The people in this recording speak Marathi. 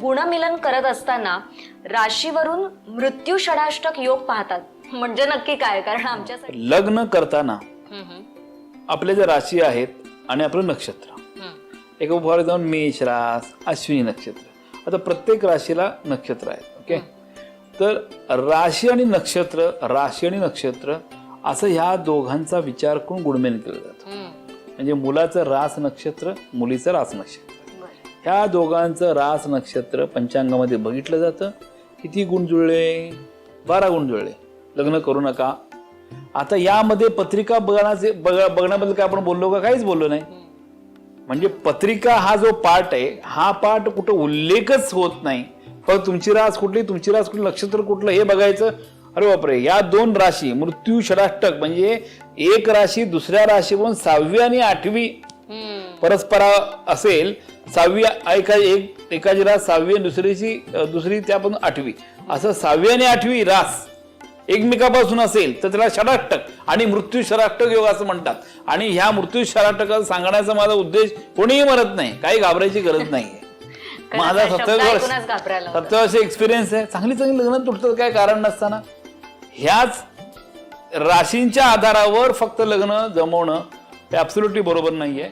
गुणमिलन करत असताना राशीवरून मृत्यू षडाष्टक योग पाहतात. म्हणजे नक्की काय? कारण आमच्यासाठी लग्न करताना आपल्या ज्या राशी आहेत आणि आपलं नक्षत्र. एक फॉर एक्झाम्पल मेष रास अश्विनी नक्षत्र. आता प्रत्येक राशीला नक्षत्र आहेत ओके? तर राशी आणि नक्षत्र राशी आणि नक्षत्र असं ह्या दोघांचा विचार करून गुणमेन केलं जातं. म्हणजे मुलाचं रास नक्षत्र मुलीचं रास नक्षत्र. ह्या दोघांचं रास नक्षत्र पंचांगामध्ये बघितलं जातं. किती गुण जुळले? बारा गुण जुळले. लग्न करू नका. आता यामध्ये पत्रिका बघण्याचे बघ- बघण्याबद्दल काय आपण बोललो का? काहीच बोललो नाही. म्हणजे पत्रिका हा जो पार्ट आहे हा पार्ट कुठं उल्लेखच होत नाही. फक्त तुमची रास कुठली तुमची रास कुठली नक्षत्र कुठलं हे बघायचं. अरे बापरे या दोन राशी मृत्यू षडाष्टक म्हणजे एक राशी दुसऱ्या राशीवरून सहावी आणि आठवी परस्परा असेल सहावी एका एक एकाची रास सहावी आणि दुसरीची दुसरी त्यापासून आठवी. असं सहावी आणि आठवी रास एकमेकापासून असेल तर त्याला षडाष्टक आणि मृत्यू षडाष्टक योग असं म्हणतात. आणि ह्या मृत्यू षडाष्टक सांगण्याचा माझा उद्देश कोणीही म्हणत नाही काही घाबरायची गरज नाही. माझा सत्तर वर्ष. सत्तर वर्ष एक्सपिरियन्स आहे. चांगली चांगली लग्न तुटतात काय कारण नसताना. ह्याच राशींच्या आधारावर फक्त लग्न जमवणं हे ऍब्सोल्युटली बरोबर नाहीये.